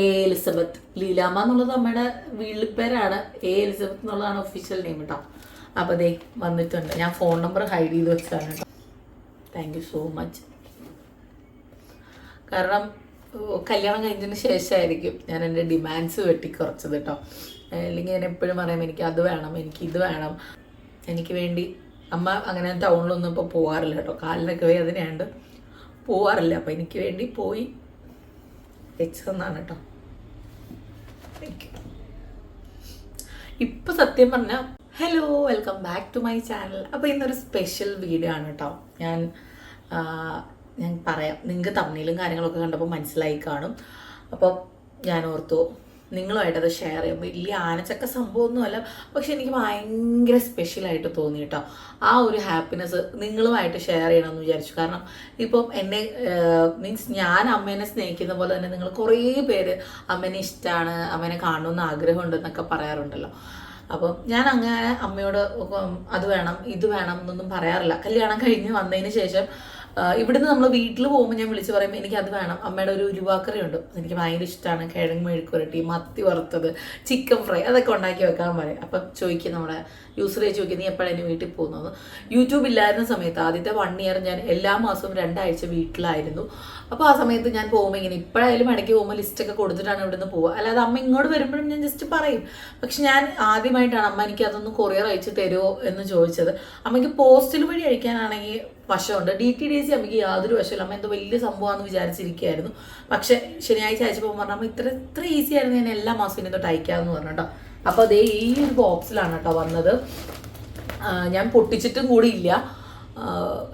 A Elizabeth Leelamma എന്നുള്ളത് അമ്മയുടെ വീളിപ്പേരാണ് എ എലിസബത്ത് എന്നുള്ളതാണ് ഒഫീഷ്യൽ നെയിം കേട്ടോ അപ്പോൾ ദേ വന്നിട്ടുണ്ട്. ഞാൻ ഫോൺ നമ്പർ ഹൈഡ് ചെയ്ത് വെച്ചതാണ് കേട്ടോ താങ്ക് യു സോ മച്ച് കാരണം കല്യാണം കഴിഞ്ഞതിന് ശേഷമായിരിക്കും ഞാൻ എന്റെ ഡിമാൻഡ്സ് വെട്ടിക്കുറച്ചത് കേട്ടോ അല്ലെങ്കിൽ ഞാൻ എപ്പോഴും പറയാം എനിക്ക് അത് വേണം എനിക്ക് ഇത് വേണം. എനിക്ക് വേണ്ടി അമ്മ അങ്ങനെ ടൗണിലൊന്നും ഇപ്പോൾ പോകാറില്ല കേട്ടോ കാലിനൊക്കെ വേദനയുണ്ട്. പോവാറില്ല. അപ്പോൾ എനിക്ക് വേണ്ടി പോയി വെച്ചതെന്നാണ് കേട്ടോ. ഇപ്പൊ സത്യം പറഞ്ഞ hello welcome back to my channel അപ്പോൾ ഇന്നൊരു സ്പെഷ്യൽ വീഡിയോ ആണ് കേട്ടോ. ഞാൻ ഞാൻ പറയാം. നിങ്ങൾക്ക് തമ്മിലും കാര്യങ്ങളൊക്കെ കണ്ടപ്പോൾ മനസ്സിലായി കാണും. അപ്പോൾ ഞാൻ ഓർത്തു നിങ്ങളുമായിട്ടത് ഷെയർ ചെയ്യും. വലിയ ആനച്ചക്ക സംഭവമൊന്നുമല്ല പക്ഷെ എനിക്ക് ഭയങ്കര സ്പെഷ്യലായിട്ട് തോന്നി കേട്ടോ. ആ ഒരു ഹാപ്പിനെസ് നിങ്ങളുമായിട്ട് ഷെയർ ചെയ്യണമെന്ന് വിചാരിച്ചു. കാരണം ഇപ്പം എന്നെ മീൻസ് ഞാൻ അമ്മേനെ സ്നേഹിക്കുന്ന പോലെ തന്നെ നിങ്ങൾ കുറേ പേര് അമ്മേനെ ഇഷ്ടമാണ് അമ്മേനെ കാണണമെന്ന് ആഗ്രഹമുണ്ടെന്നൊക്കെ പറയാറുണ്ടല്ലോ. അപ്പം ഞാൻ അങ്ങനെ അമ്മയോട് അത് വേണം ഇത് വേണം എന്നൊന്നും പറയാറില്ല. കല്യാണം കഴിഞ്ഞ് വന്നതിന് ശേഷം ഇവിടുന്ന് നമ്മൾ വീട്ടിൽ പോകുമ്പോൾ ഞാൻ വിളിച്ച് പറയും അത് വേണം. അമ്മയുടെ ഒരു ഉരുവാക്കറി ഉണ്ട് എനിക്ക് ഭയങ്കര ഇഷ്ടമാണ് കിഴങ്ങ് മെഴുക്കുരട്ടി മത്തി വറുത്തത് ചിക്കൻ ഫ്രൈ അതൊക്കെ ഉണ്ടാക്കി വെക്കാൻ പറയും. അപ്പം ചോദിക്കും നമ്മുടെ യൂസറെ ചോദിക്കും നീ എപ്പോഴാണ് എന്റെ വീട്ടിൽ പോകുന്നത്? യൂട്യൂബ് ഇല്ലായിരുന്ന സമയത്ത് ആദ്യത്തെ വൺ ഇയർ ഞാൻ എല്ലാ മാസവും രണ്ടാഴ്ച വീട്ടിലായിരുന്നു. അപ്പോൾ ആ സമയത്ത് ഞാൻ പോകുമ്പോൾ ഇങ്ങനെ ഇപ്പോഴായാലും ഇടയ്ക്ക് പോകുമ്പോൾ ലിസ്റ്റൊക്കെ കൊടുത്തിട്ടാണ് ഇവിടുന്ന് പോവുക. അല്ലാതെ അമ്മ ഇങ്ങോട്ട് വരുമ്പോഴും ഞാൻ ജസ്റ്റ് പറയും. പക്ഷെ ഞാൻ ആദ്യമായിട്ടാണ് അമ്മ എനിക്ക് അതൊന്ന് കൊറിയർ അയച്ച് തരുമോ എന്ന് ചോദിച്ചത്. അമ്മയ്ക്ക് പോസ്റ്റിൽ വഴി അയക്കാനാണെങ്കിൽ വശമുണ്ട്. ഡി ടി ഡി സി അമ്മയ്ക്ക് യാതൊരു വശമില്ല അമ്മ എന്തോ വലിയ സംഭവമാണെന്ന് വിചാരിച്ചിരിക്കുകയായിരുന്നു. പക്ഷെ ശനിയാഴ്ച അയച്ചപ്പോൾ പറഞ്ഞു അമ്മ ഇത്ര ഇത്ര ഈസി ആയിരുന്നു ഞാൻ എല്ലാ മാസവും ഇനി തൊട്ട് അയക്കാമെന്ന് പറഞ്ഞു അപ്പോൾ അതേ ഈ ഒരു ബോക്സിലാണ് കേട്ടോ വന്നത്. ഞാൻ പൊട്ടിച്ചിട്ടും കൂടി ഇല്ല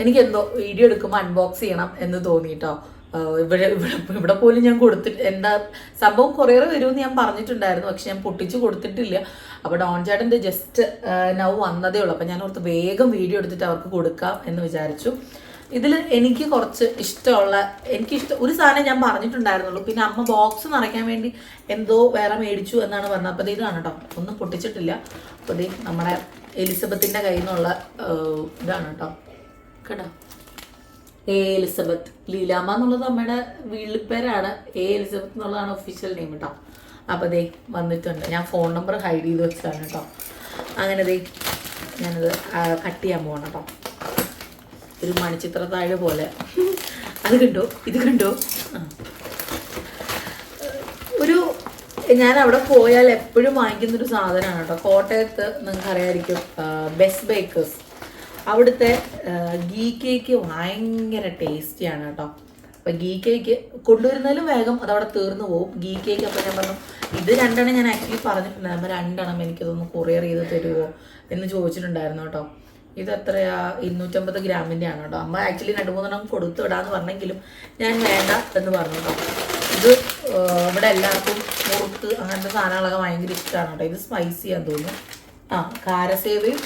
എനിക്ക് എന്തോ വീഡിയോ എടുക്കുമ്പോൾ അൺബോക്സ് ചെയ്യണം എന്ന് തോന്നി കേട്ടോ. ആ, ഇവിടെ ഇവിടെ ഇവിടെ പോലും ഞാൻ കൊടുത്തിട്ട് എന്താ സംഭവം കൊറിയർ വരുമെന്ന് ഞാൻ പറഞ്ഞിട്ടുണ്ടായിരുന്നു പക്ഷെ ഞാൻ പൊട്ടിച്ച് കൊടുത്തിട്ടില്ല. അപ്പോൾ ഡോൺ ചേട്ടന്റെ ജസ്റ്റ് നൗ വന്നതേ ഉള്ളൂ. അപ്പോൾ ഞാൻ ഓർത്ത് വേഗം വീഡിയോ എടുത്തിട്ട് അവർക്ക് കൊടുക്കാം എന്ന് വിചാരിച്ചു. ഇതിൽ എനിക്ക് കുറച്ച് ഇഷ്ടമുള്ള എനിക്കിഷ്ടം ഒരു സാധനം ഞാൻ പറഞ്ഞിട്ടുണ്ടായിരുന്നുള്ളൂ. പിന്നെ അമ്മ ബോക്സ് നിറയ്ക്കാൻ വേണ്ടി എന്തോ വേറെ മേടിച്ചു എന്നാണ് പറഞ്ഞത്. അപ്പോൾ ഇതാണ് കേട്ടോ ഒന്നും പൊട്ടിച്ചിട്ടില്ല. അപ്പോൾ നമ്മുടെ എലിസബത്തിന്റെ കയ്യിൽ നിന്നുള്ള ഇതാണ് കേട്ടോ. കേട്ടോ? എ എലിസബത്ത് ലീലാമ്മ എന്നുള്ളത് അമ്മയുടെ വീളിപ്പേരാണ് എ എലിസബത്ത് എന്നുള്ളതാണ് ഒഫീഷ്യൽ നെയിം കേട്ടോ അപ്പോൾ ദേ വന്നിട്ടുണ്ട്. ഞാൻ ഫോൺ നമ്പർ ഹൈഡ് ചെയ്ത് വെച്ചതാണ് കേട്ടോ അങ്ങനെ ദേ ഞാനത് കട്ട് ചെയ്യാൻ പോകണം കേട്ടോ ഒരു മണിച്ചിത്ര താഴെ പോലെ. അത് കണ്ടോ? ഇത് കണ്ടോ? ഒരു ഞാൻ അവിടെ പോയാൽ എപ്പോഴും വാങ്ങിക്കുന്നൊരു സാധനമാണ് കേട്ടോ കോട്ടയത്ത് നിങ്ങൾക്ക് അറിയാമായിരിക്കും ബെസ്റ്റ് ബേക്കേഴ്സ് അവിടുത്തെ ഗീ കേക്ക് ഭയങ്കര ടേസ്റ്റിയാണ് കേട്ടോ. അപ്പം ഗീ കേക്ക് കൊണ്ടുവരുന്നതിലും വേഗം അതവിടെ തീർന്നു പോകും ഗീ കേക്ക് അപ്പോൾ ഞാൻ പറഞ്ഞു ഇത് രണ്ടെണ്ണം ഞാൻ ആക്ച്വലി പറഞ്ഞിട്ടുണ്ടായിരുന്നു. അപ്പോൾ രണ്ടെണ്ണം എനിക്കതൊന്ന് കൊറിയർ ചെയ്ത് തരുമോ എന്ന് ചോദിച്ചിട്ടുണ്ടായിരുന്നു കേട്ടോ. ഇത് എത്രയാ? ഇരുന്നൂറ്റമ്പത് ഗ്രാമിന്റെ ആണ് കേട്ടോ. അമ്മ ആക്ച്വലി രണ്ട് മൂന്നെണ്ണം കൊടുത്തു വിടാന്ന് പറഞ്ഞെങ്കിലും ഞാൻ വേണ്ട എന്ന് പറഞ്ഞു ഇത് ഇവിടെ എല്ലാവർക്കും മുറുക്ക് അങ്ങനത്തെ സാധനങ്ങളൊക്കെ ഭയങ്കര ഇഷ്ടമാണ് കേട്ടോ. ഇത് സ്പൈസിയാന്ന് തോന്നുന്നു. ആ കാരസേവയും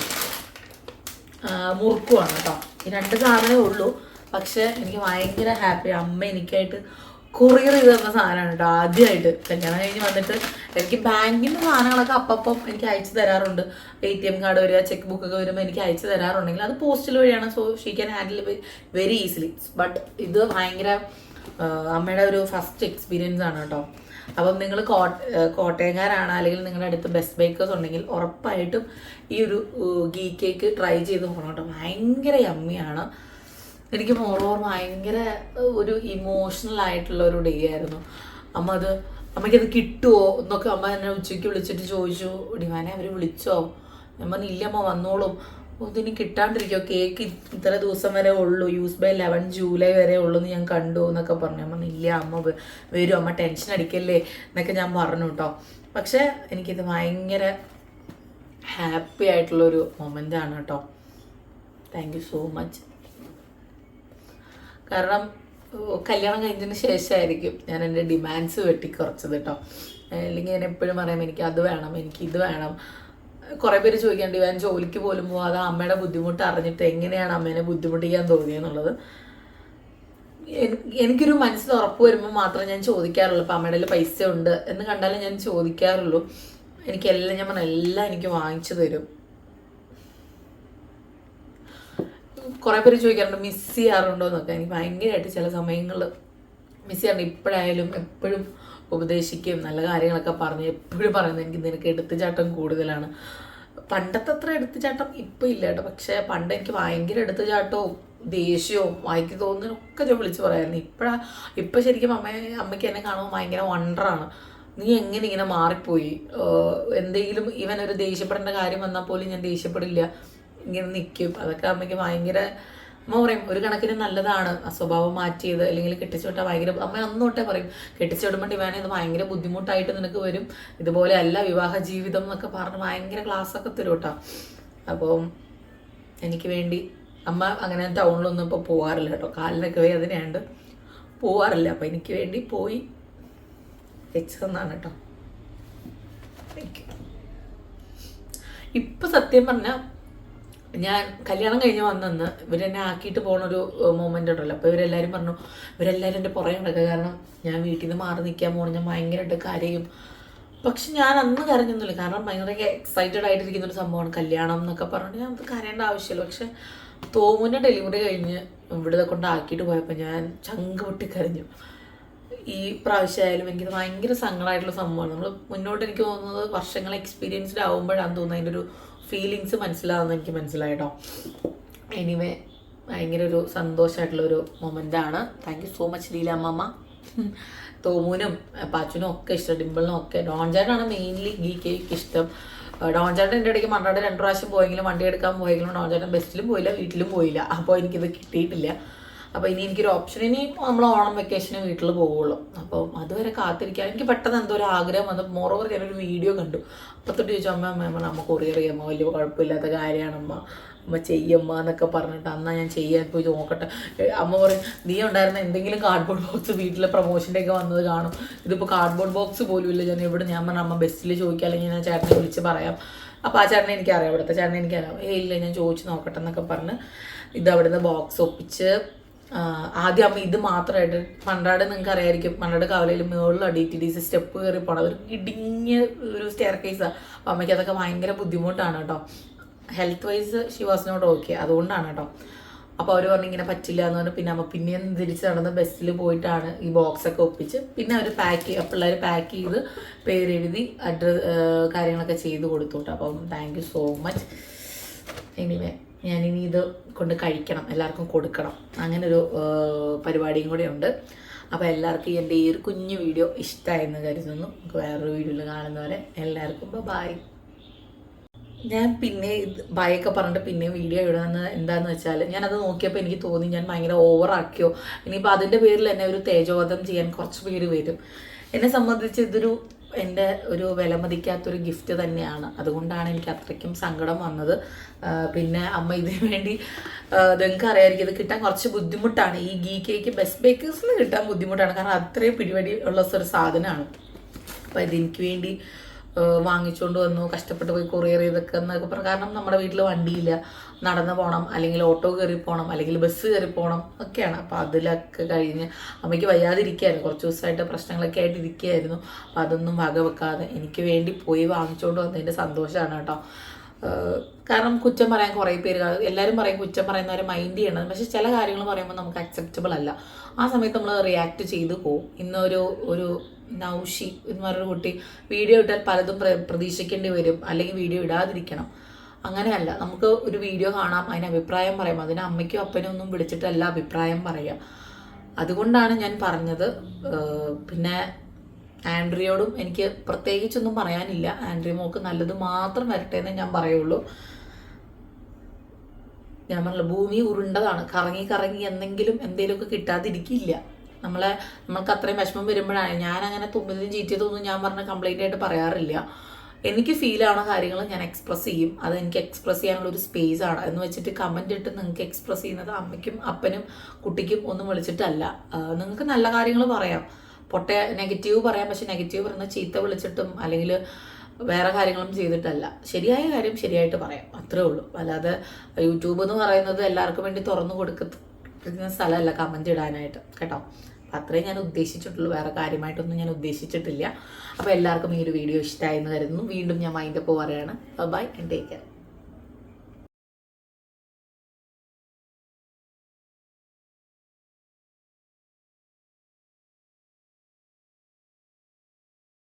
മുറുക്കുമാണ് കേട്ടോ. ഈ രണ്ട് സാധനമേ ഉള്ളൂ. പക്ഷെ എനിക്ക് ഭയങ്കര ഹാപ്പി അമ്മ എനിക്കായിട്ട് കൊറിയർ ചെയ്ത് തന്ന സാധനമാണ് കേട്ടോ ആദ്യമായിട്ട് കല്യാണം കഴിഞ്ഞ് വന്നിട്ട് എനിക്ക് ബാങ്കിന്റെ സാധനങ്ങളൊക്കെ അപ്പം എനിക്ക് അയച്ചു തരാറുണ്ട്. എ ടി എം കാർഡ് വരിക ചെക്ക് ബുക്ക് ഒക്കെ വരുമ്പോൾ എനിക്ക് അയച്ചു തരാറുണ്ടെങ്കിൽ അത് പോസ്റ്റിൽ വഴിയാണ്. So she can handle very easily but ഇത് ഭയങ്കര അമ്മയുടെ ഒരു ഫസ്റ്റ് എക്സ്പീരിയൻസ് ആണ് കേട്ടോ. അപ്പം നിങ്ങൾ കോട്ടയംകാരാണ് അല്ലെങ്കിൽ നിങ്ങളുടെ അടുത്ത് ബെസ്റ്റ് ബേക്കേഴ്സ് ഉണ്ടെങ്കിൽ ഉറപ്പായിട്ടും ഈ ഒരു ഗീ കേക്ക് ട്രൈ ചെയ്ത് നോക്കണം കേട്ടോ. ഭയങ്കര യമ്മിയാണ് എനിക്ക് മോറോർ ഭയങ്കര ഒരു ഇമോഷണൽ ആയിട്ടുള്ള ഒരു ഡേ ആയിരുന്നു. അമ്മ അത് അമ്മയ്ക്കത് കിട്ടുമോ എന്നൊക്കെ അമ്മ എന്നെ ഉച്ചയ്ക്ക് വിളിച്ചിട്ട് ചോദിച്ചു. ഡിമാനെ അവർ വിളിച്ചോ? ഞാൻ പറഞ്ഞില്ല അമ്മ വന്നോളും. "ഓ, ഇതിന് കിട്ടാണ്ടിരിക്കോ കേക്ക് ഇത്ര ദിവസം വരെ ഉള്ളൂ. യൂസ് ബൈ ലെവൻ ജൂലൈ വരെ ഉള്ളൂ എന്ന് ഞാൻ കണ്ടു എന്നൊക്കെ പറഞ്ഞു. അമ്മ ഇല്ല അമ്മ വരും. അമ്മ ടെൻഷൻ അടിക്കല്ലേ? എന്നൊക്കെ ഞാൻ പറഞ്ഞു കേട്ടോ. പക്ഷേ എനിക്കിത് ഭയങ്കര ഹാപ്പി ആയിട്ടുള്ളൊരു ആണ് കേട്ടോ. താങ്ക് യു സോ മച്ച് കാരണം കല്യാണം കഴിഞ്ഞതിന് ശേഷമായിരിക്കും ഞാൻ എന്റെ ഡിമാൻഡ്സ് വെട്ടിക്കുറച്ചത് കേട്ടോ. അല്ലെങ്കിൽ ഞാൻ എപ്പോഴും പറയാം എനിക്ക് അത് വേണം എനിക്ക് ഇത് വേണം. കുറേ പേര് ചോദിക്കാണ്ട് ഞാൻ ജോലിക്ക് പോലും പോവാതെ അമ്മയുടെ ബുദ്ധിമുട്ട് അറിഞ്ഞിട്ട് എങ്ങനെയാണ് അമ്മേനെ ബുദ്ധിമുട്ടിക്കാൻ തോന്നിയെന്നുള്ളത് എനി- എനിക്കൊരു മനസ്സിൽ ഉറപ്പ് വരുമ്പോൾ മാത്രമേ ഞാൻ ചോദിക്കാറുള്ളൂ ഇപ്പം അമ്മയുടെ പൈസ ഉണ്ട്? എന്ന് കണ്ടാലും ഞാൻ ചോദിക്കാറുള്ളൂ. എനിക്കെല്ലാം ഞാൻ പറഞ്ഞ എല്ലാം എനിക്ക് വാങ്ങിച്ചു തരും. കുറെ പേര് ചോദിക്കാറുണ്ട് മിസ് ചെയ്യാറുണ്ടോ? എന്നൊക്കെ. എനിക്ക് ഭയങ്കരമായിട്ട് ചില സമയങ്ങളിൽ മിസ് ചെയ്യാറുണ്ട്. ഇപ്പോഴായാലും എപ്പോഴും ഉപദേശിക്കും നല്ല കാര്യങ്ങളൊക്കെ പറഞ്ഞ് എപ്പോഴും പറയുന്നത് എനിക്ക് നിനക്ക് എടുത്തുചാട്ടം കൂടുതലാണ്. പണ്ടത്തെ അത്ര എടുത്തുചാട്ടം ഇപ്പം ഇല്ല കേട്ടോ. പക്ഷേ പണ്ട് എനിക്ക് ഭയങ്കര എടുത്തുചാട്ടവും ദേഷ്യവും വായിക്ക് തോന്നുന്നതിനൊക്കെ ഞാൻ വിളിച്ച് പറയായിരുന്നു. ഇപ്പഴാ ഇപ്പം ശരിക്കും അമ്മ അമ്മയ്ക്ക് എന്നെ കാണുമ്പോൾ ഭയങ്കര വണ്ടറാണ് നീ എങ്ങനെ ഇങ്ങനെ മാറിപ്പോയി? എന്തെങ്കിലും ഇവൻ ഒരു ദേഷ്യപ്പെടേണ്ട കാര്യം വന്നാൽ പോലും ഞാൻ ദേഷ്യപ്പെടില്ല. ഇങ്ങനെ നിൽക്കും. അതൊക്കെ അമ്മയ്ക്ക് ഭയങ്കര അമ്മ പറയും ഒരു കണക്കിന് നല്ലതാണ്. സ്വഭാവം മാറ്റിയത് അല്ലെങ്കിൽ കെട്ടിച്ചു വിട്ടാൽ ഭയങ്കര അമ്മ അന്ന് തൊട്ടേ പറയും കെട്ടിച്ചു വിടുമ്പോൾ ഇവനെ ഇത് ഭയങ്കര ബുദ്ധിമുട്ടായിട്ട് നിനക്ക് വരും. ഇതുപോലെ അല്ല വിവാഹ ജീവിതം എന്നൊക്കെ പറഞ്ഞ് ഭയങ്കര ക്ലാസ്സൊക്കെ തരും കേട്ടോ. അപ്പം എനിക്ക് വേണ്ടി അമ്മ അങ്ങനെ ടൗണിലൊന്നും ഇപ്പോൾ പോകാറില്ല കേട്ടോ. കാലിനൊക്കെ വേദനയുണ്ട്. പോവാറില്ല. അപ്പം എനിക്ക് വേണ്ടി പോയി വെച്ചതെന്നാണ് കേട്ടോ. Thank ഇപ്പൊ സത്യം പറഞ്ഞാൽ ഞാൻ കല്യാണം കഴിഞ്ഞ് വന്നെന്ന് ഇവരെന്നെ ആക്കിയിട്ട് പോണൊരു മൊമെന്റ് ഉണ്ടല്ലോ. അപ്പോൾ ഇവരെല്ലാവരും പറഞ്ഞു ഇവരെല്ലാവരും എന്റെ പുറകെ നടക്കുക കാരണം ഞാൻ വീട്ടിൽ നിന്ന് മാറി നിൽക്കാൻ പോകണം ഞാൻ ഭയങ്കരമായിട്ട് കരയും. പക്ഷെ ഞാൻ അന്ന് കരഞ്ഞൊന്നുമില്ല. കാരണം ഭയങ്കര എക്സൈറ്റഡ് ആയിട്ടിരിക്കുന്ന ഒരു സംഭവമാണ് കല്യാണം എന്നൊക്കെ പറഞ്ഞിട്ട് ഞാൻ കരയേണ്ട ആവശ്യമില്ല. പക്ഷെ തോമുന്റെ ഡെലിവറി കഴിഞ്ഞ് ഇവിടെ കൊണ്ട് ആക്കിയിട്ട് പോയപ്പോൾ ഞാൻ ചങ്ക് പൊട്ടി കരഞ്ഞു. ഈ പ്രാവശ്യമായാലും എനിക്ക് ഭയങ്കര സങ്കടമായിട്ടുള്ള സംഭവമാണ്. നമ്മൾ മുന്നോട്ട് എനിക്ക് തോന്നുന്നത് വർഷങ്ങൾ എക്സ്പീരിയൻസ്ഡ് ആകുമ്പോഴാണ് തോന്നുന്നത് അതിന്റെ ഒരു ഫീലിങ്സ് മനസ്സിലാവുന്ന എനിക്ക് മനസ്സിലായിട്ടോ. എനിവേ ഭയങ്കര ഒരു സന്തോഷമായിട്ടുള്ള ഒരു മൊമെന്റ് ആണ്. Thank you so much Leela അമ്മമ്മ. തോമുനും പാച്ചുനും ഒക്കെ ഇഷ്ടം ഡിമ്പിളിനും ഒക്കെ. ഡോൺ ചേട്ടനാണ് മെയിൻലി ഗീ കേക്ക് ഇഷ്ടം. ഡോൺ ചേട്ടൻ എന്റെ ഇടയ്ക്ക് മണ്ണാട് രണ്ട് പ്രാവശ്യം പോയെങ്കിലും വണ്ടി എടുക്കാൻ പോയെങ്കിലും ഡോൺ ചേട്ടൻ ബസ്സിലും പോയില്ല വീട്ടിലും പോയില്ല. അപ്പോൾ എനിക്കിത് കിട്ടിയിട്ടില്ല. അപ്പോൾ ഇനി എനിക്കൊരു ഓപ്ഷൻ ഇനി നമ്മൾ ഓണം വെക്കേഷന് വീട്ടിൽ പോവുള്ളൂ. അപ്പോൾ അതുവരെ കാത്തിരിക്കാൻ എനിക്ക് പെട്ടെന്ന് എന്തോ ഒരു ആഗ്രഹം വന്നു. മോറോവർ ഞാനൊരു വീഡിയോ കണ്ടു. അപ്പോൾ തൊട്ട് ചോദിച്ചു അമ്മ അമ്മ അമ്മ നമ്മ കൊറിയർ ചെയ്യാമ്മ വലിയ കുഴപ്പമില്ലാത്ത കാര്യമാണ്. അമ്മ അമ്മ ചെയ്യമ്മ എന്നൊക്കെ പറഞ്ഞിട്ട് അന്നാ ഞാൻ ചെയ്യാൻ പോയി നോക്കട്ടെ. അമ്മ പറയും നീ ഉണ്ടായിരുന്ന എന്തെങ്കിലും കാർഡ്ബോർഡ് ബോക്സ് വീട്ടിലെ പ്രൊമോഷന്റെ ഒക്കെ വന്നത് കാണും. ഇതിപ്പോൾ കാർഡ്ബോർഡ് ബോക്സ് പോലും ഇല്ല. ഞാൻ ഇവിടെ ഞാൻ പറഞ്ഞ അമ്മ ബസ്സിൽ ചോദിക്കാം. അല്ലെങ്കിൽ ഞാൻ ചേട്ടനെ വിളിച്ച് പറയാം. അപ്പോൾ ആ ചേട്ടനെ എനിക്കറിയാം. ഇവിടുത്തെ ചേട്ടനെ എനിക്കറിയാം. ഏ ഇല്ല ഞാൻ ചോദിച്ച് നോക്കട്ടെ എന്നൊക്കെ പറഞ്ഞ് ഇത് അവിടുന്ന് ബോക്സ് ഒപ്പിച്ച് ആദ്യം അമ്മ ഇത് മാത്രമായിട്ട് പണ്ടാട് നിങ്ങൾക്ക് അറിയായിരിക്കും പണ്ടാട് കവലയിൽ മുകളിൽ D T D C step കയറി പോണം ഒരു ഇടിഞ്ഞ ഒരു സ്റ്റെയർ കേസാണ് അപ്പം അമ്മയ്ക്ക് അതൊക്കെ ഭയങ്കര ബുദ്ധിമുട്ടാണ് കേട്ടോ. ഹെൽത്ത് വൈസ് ഷിവാസിനോട് ഓക്കെ അതുകൊണ്ടാണ് കേട്ടോ. അപ്പോൾ അവർ പറഞ്ഞു ഇങ്ങനെ പറ്റില്ല എന്ന് പറഞ്ഞു. പിന്നെ അമ്മ പിന്നെയും തിരിച്ച് നടന്ന് ബസ്സിൽ പോയിട്ടാണ് ഈ ബോക്സ് ഒക്കെ ഒപ്പിച്ച് പിന്നെ അവർ പാക്ക് ചെയ്ത് പിള്ളേർ പാക്ക് ചെയ്ത് പേരെഴുതി അഡ്രസ് കാര്യങ്ങളൊക്കെ ചെയ്ത് കൊടുത്തു കേട്ടോ. അപ്പം thank you so much anyway ഞാനിനി ഇത് കൊണ്ട് കഴിക്കണം എല്ലാവർക്കും കൊടുക്കണം. അങ്ങനൊരു പരിപാടിയും കൂടെ ഉണ്ട്. അപ്പോൾ എല്ലാവർക്കും എന്റെ ഈ ഒരു കുഞ്ഞു വീഡിയോ ഇഷ്ടമായെന്ന് കരുതുന്നു. നമുക്ക് വേറൊരു വീഡിയോയിൽ കാണുന്നവരെ എല്ലാവർക്കും ബൈ ഞാൻ പിന്നെ ഇത് ഭയൊക്കെ പറഞ്ഞിട്ട് പിന്നെ വീഡിയോ ഇടുന്നത് എന്താന്ന് വെച്ചാൽ ഞാനത് നോക്കിയപ്പോൾ എനിക്ക് തോന്നി ഞാൻ ഭയങ്കര ഓവറാക്കിയോ ഇനിയിപ്പോൾ അതിന്റെ പേരിൽ എന്നെ ഒരു തേജോവധം ചെയ്യാൻ കുറച്ച് പേര് വരും. എന്നെ സംബന്ധിച്ച് ഇതൊരു എന്റെ ഒരു വിലമതിക്കാത്തൊരു ഗിഫ്റ്റ് തന്നെയാണ്. അതുകൊണ്ടാണ് എനിക്ക് അത്രയ്ക്കും സങ്കടം വന്നത്. പിന്നെ അമ്മ ഇതിനു വേണ്ടി നിങ്ങൾക്ക് അറിയാമായിരിക്കും ഇത് കിട്ടാൻ കുറച്ച് ബുദ്ധിമുട്ടാണ്. ഈ ഗീ കേക്ക് ബെസ്റ്റ് ബേക്കേഴ്സിൽ കിട്ടാൻ ബുദ്ധിമുട്ടാണ്. കാരണം അത്രയും പിടിപടി ഉള്ള ഒരു സാധനമാണ്. അപ്പോൾ ഇതെനിക്ക് വേണ്ടി വാങ്ങിച്ചുകൊണ്ട് വന്നു. കഷ്ടപ്പെട്ട് പോയി കൊറിയർ ചെയ്തൊക്കെ എന്നൊക്കെ പറഞ്ഞു. കാരണം നമ്മുടെ വീട്ടിൽ വണ്ടിയില്ല. നടന്ന് പോകണം അല്ലെങ്കിൽ ഓട്ടോ കയറി പോകണം അല്ലെങ്കിൽ ബസ് കയറി പോകണം ഒക്കെയാണ്. അപ്പോൾ അതിലൊക്കെ കഴിഞ്ഞ് അമ്മയ്ക്ക് വയ്യാതിരിക്കുകയായിരുന്നു. കുറച്ച് ദിവസമായിട്ട് പ്രശ്നങ്ങളൊക്കെ ആയിട്ട് ഇരിക്കുകയായിരുന്നു. അപ്പോൾ അതൊന്നും വകവെക്കാതെ എനിക്ക് വേണ്ടി പോയി വാങ്ങിച്ചുകൊണ്ട് വന്നതിന്റെ സന്തോഷമാണ് കേട്ടോ. കാരണം കുറ്റം പറയാൻ കുറേ പേര്. എല്ലാവരും പറയും കുറ്റം പറയുന്നവരെ മൈൻഡ് ചെയ്യണം പക്ഷെ ചില കാര്യങ്ങൾ പറയുമ്പോൾ നമുക്ക് അക്സെപ്റ്റബിൾ അല്ല. ആ സമയത്ത് നമ്മൾ റിയാക്ട് ചെയ്ത് പോകും ഇന്നൊരു ഒരു നൗഷി എന്ന് പറഞ്ഞൊരു കുട്ടി വീഡിയോ ഇട്ടാൽ പലതും പ്ര- പ്രതീക്ഷിക്കേണ്ടി വരും. അല്ലെങ്കിൽ വീഡിയോ ഇടാതിരിക്കണം. അങ്ങനെയല്ല നമുക്ക് ഒരു വീഡിയോ കാണാം അതിന് അഭിപ്രായം പറയാം. അതിന് അമ്മയ്ക്കും അപ്പനും ഒന്നും വിളിച്ചിട്ടല്ല അഭിപ്രായം പറയാം. അതുകൊണ്ടാണ് ഞാൻ പറഞ്ഞത് പിന്നെ ആൻഡ്രിയോടും എനിക്ക് പ്രത്യേകിച്ചൊന്നും പറയാനില്ല. ആൻഡ്രി മോക്ക് നല്ലത് മാത്രം വരട്ടെ എന്ന് ഞാൻ പറയുള്ളൂ. ഞാൻ പറഞ്ഞു ഭൂമി ഉരുണ്ടതാണ്. കറങ്ങി കറങ്ങി എന്തെങ്കിലും എന്തെങ്കിലുമൊക്കെ കിട്ടാതിരിക്കില്ല. നമ്മളെ നമ്മൾക്ക് അത്രയും വിഷമം വരുമ്പോഴാണ്. ഞാൻ അങ്ങനെ തുമ്മിതും ചീറ്റിയതൊന്നും ഞാൻ പറഞ്ഞ കംപ്ലൈന്റ് ആയിട്ട് പറയാറില്ല. എനിക്ക് ഫീൽ ആവുന്ന കാര്യങ്ങൾ ഞാൻ എക്സ്പ്രസ് ചെയ്യും. അത് എനിക്ക് എക്സ്പ്രസ് ചെയ്യാനുള്ള ഒരു സ്പേസ് ആണ്. എന്ന് വെച്ചിട്ട് കമന്റ് ഇട്ട് നിങ്ങൾക്ക് എക്സ്പ്രസ് ചെയ്യുന്നത് അമ്മയ്ക്കും അപ്പനും കുട്ടിക്കും ഒന്നും വിളിച്ചിട്ടല്ല. നിങ്ങൾക്ക് നല്ല കാര്യങ്ങൾ പറയാം. പൊട്ട നെഗറ്റീവ് പറയാം. പക്ഷെ നെഗറ്റീവ് പറയുന്ന ചീത്ത വിളിച്ചിട്ടും അല്ലെങ്കിൽ വേറെ കാര്യങ്ങളും ചെയ്തിട്ടല്ല. ശരിയായ കാര്യം ശരിയായിട്ട് പറയാം. അത്രേ ഉള്ളൂ. അല്ലാതെ യൂട്യൂബ് എന്ന് പറയുന്നത് എല്ലാവർക്കും വേണ്ടി തുറന്നു കൊടുക്കുന്ന സ്ഥലമല്ല കമന്റ് ഇടാനായിട്ട്. കേട്ടോ? അത്രേ ഞാൻ ഉദ്ദേശിച്ചിട്ടുള്ളൂ. വേറെ കാര്യമായിട്ടൊന്നും ഞാൻ ഉദ്ദേശിച്ചിട്ടില്ല. അപ്പോൾ എല്ലാവർക്കും ഈ ഒരു വീഡിയോ ഇഷ്ടമായി എന്ന് കരുതുന്നു. വീണ്ടും ഞാൻ മൈൻഡപ്പ് പറയുകയാണ് ബൈ ആൻഡ് ടേക്ക് കെയർ